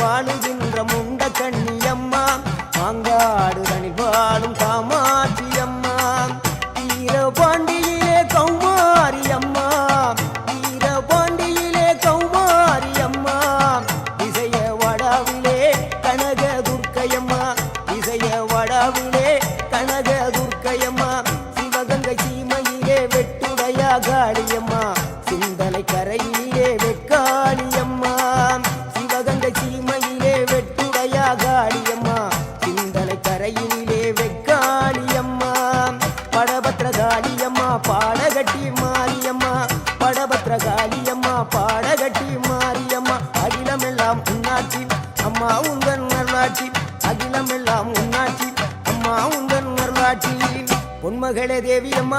வாழுகின்ற முண்ட கண்ணியம்மா. மாங்காடுதனில் வாழும் காமாட்சியம்மா. வீரபாண்டியிலே கௌமாரியம்மா. வீரபாண்டியிலே கௌமாரியம்மா. இசைய வடாவிலே கனக துர்க்கையம்மா. இசைய வடாவிலே கனக துர்க்கையம்மா. சிவகங்கை சீமையிலே வெட்டுடையா காளியம்மா சிந்தனை கரையிலே வெட்டு பாடகட்டி மாரியம்மா படபத்திர காளியம்மா பாடகட்டி மாரியம்மா அகிலமெல்லாம் உன்னாட்சி அம்மா உங்கள் வரலாட்சி அகிலமெல்லாம் உன்னாட்சி அம்மா உங்கள் வரலாட்சி பொன்மகளே தேவியம்மா